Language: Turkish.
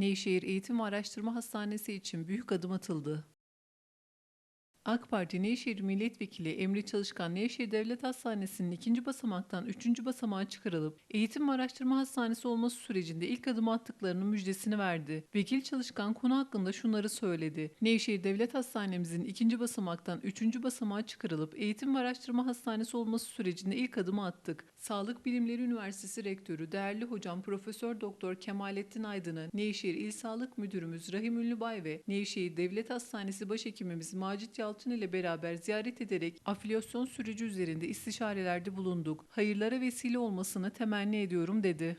Nevşehir Eğitim Araştırma Hastanesi için büyük adım atıldı. AK Parti Nevşehir Milletvekili Emre Çalışkan Nevşehir Devlet Hastanesi'nin ikinci basamaktan üçüncü basamağa çıkarılıp eğitim ve araştırma hastanesi olması sürecinde ilk adım attıklarının müjdesini verdi. Vekil Çalışkan konu hakkında şunları söyledi. Nevşehir Devlet Hastanemizin ikinci basamaktan üçüncü basamağa çıkarılıp eğitim ve araştırma hastanesi olması sürecinde ilk adımı attık. Sağlık Bilimleri Üniversitesi Rektörü değerli hocam Profesör Doktor Kemalettin Aydın'ı Nevşehir İl Sağlık Müdürümüz Rahim Ünlübay ve Nevşehir Devlet Hastanesi Başhekimimiz Macit Yalçın ile beraber ziyaret ederek afiliasyon süreci üzerinde istişarelerde bulunduk. Hayırlara vesile olmasını temenni ediyorum dedi.